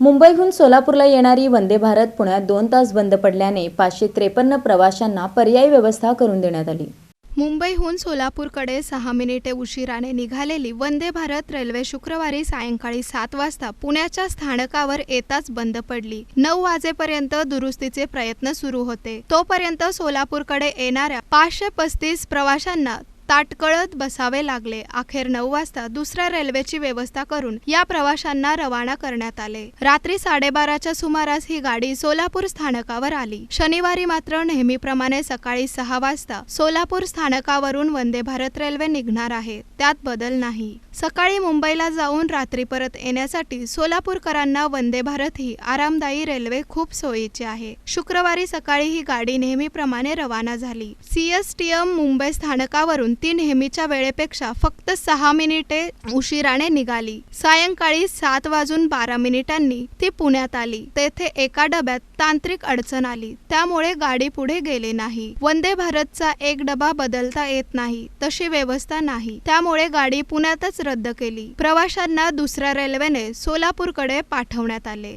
मुंबईहून सोलापूरला येणारी वंदे भारत पुण्यात दोन तास बंद पडल्याने पाचशे त्रेपन्न प्रवाशांना पर्यायी व्यवस्था करून देण्यात आली. मुंबईहून सोलापूरकडे सहा मिनिटे उशिराने निघालेली वंदे भारत रेल्वे शुक्रवारी सायंकाळी सात वाजता पुण्याच्या स्थानकावर येताच बंद पडली. नऊ वाजेपर्यंत दुरुस्तीचे प्रयत्न सुरू होते. तोपर्यंत सोलापूरकडे येणाऱ्या पाचशे पस्तीस प्रवाशांना ताटकळत बसावे लागले. अखेर नऊ वाजता दुसऱ्या रेल्वेची व्यवस्था करून या प्रवाशांना रवाना करण्यात आले. रात्री साडेबाराच्या सुमारास ही गाडी सोलापूर स्थानकावर आली. शनिवारी मात्र नेहमीप्रमाणे सकाळी सहा वाजता सोलापूर स्थानकावरून वंदे भारत रेल्वे निघणार आहे. त्यात बदल नाही. सकाळी मुंबईला जाऊन रात्री परत येण्यासाठी सोलापूरकरांना वंदे भारत ही आरामदायी रेल्वे खूप सोयीची आहे. शुक्रवारी सकाळी ही गाडी नेहमीप्रमाणे रवाना झाली. सीएसटीएम मुंबई स्थानकावरून ती नेहमीच्या वेळेपेक्षा फक्त सहा मिनिटे उशिराने निघाली. सायंकाळी सात वाजून बारा मिनिटांनी ती पुण्यात आली. तेथे एका डब्यात तांत्रिक अडचण आली. त्यामुळे गाडी पुढे गेली नाही. वंदे भारतचा एक डबा बदलता येत नाही. तशी व्यवस्था नाही. त्यामुळे गाडी पुण्यातच रद्द केली. प्रवाशांना दुसऱ्या रेल्वेने सोलापूरकडे पाठवण्यात आले.